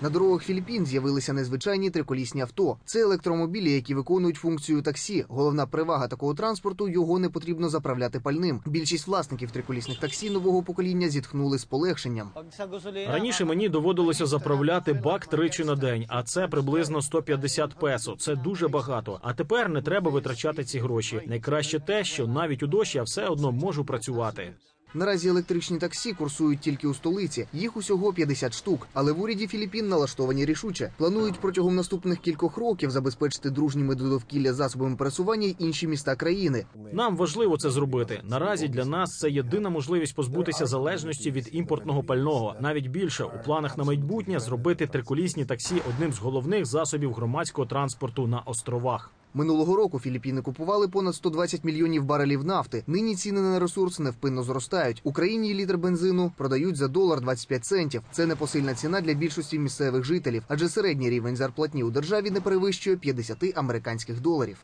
На дорогах Філіппін з'явилися незвичайні триколісні авто. Це електромобілі, які виконують функцію таксі. Головна перевага такого транспорту його не потрібно заправляти пальним. Більшість власників триколісних таксі нового покоління зітхнули з полегшенням. Раніше мені доводилося заправляти бак тричі на день, а це приблизно 150 песо. Це дуже багато. А тепер не треба витрачати ці гроші. Найкраще те, що навіть у дощ я все одно можу працювати. Наразі електричні таксі курсують тільки у столиці. Їх усього 50 штук. Але в уряді Філіппін налаштовані рішуче. Планують протягом наступних кількох років забезпечити дружніми до довкілля засобами пересування й інші міста країни. Нам важливо це зробити. Наразі для нас це єдина можливість позбутися залежності від імпортного пального. Навіть більше у планах на майбутнє зробити триколісні таксі одним з головних засобів громадського транспорту на островах. Минулого року Філіппіни купували понад 120 мільйонів барелів нафти. Нині ціни на ресурс невпинно зростають. Україні літр бензину продають за долар 25 центів. Це непосильна ціна для більшості місцевих жителів, адже середній рівень зарплатні у державі не перевищує 50 американських доларів.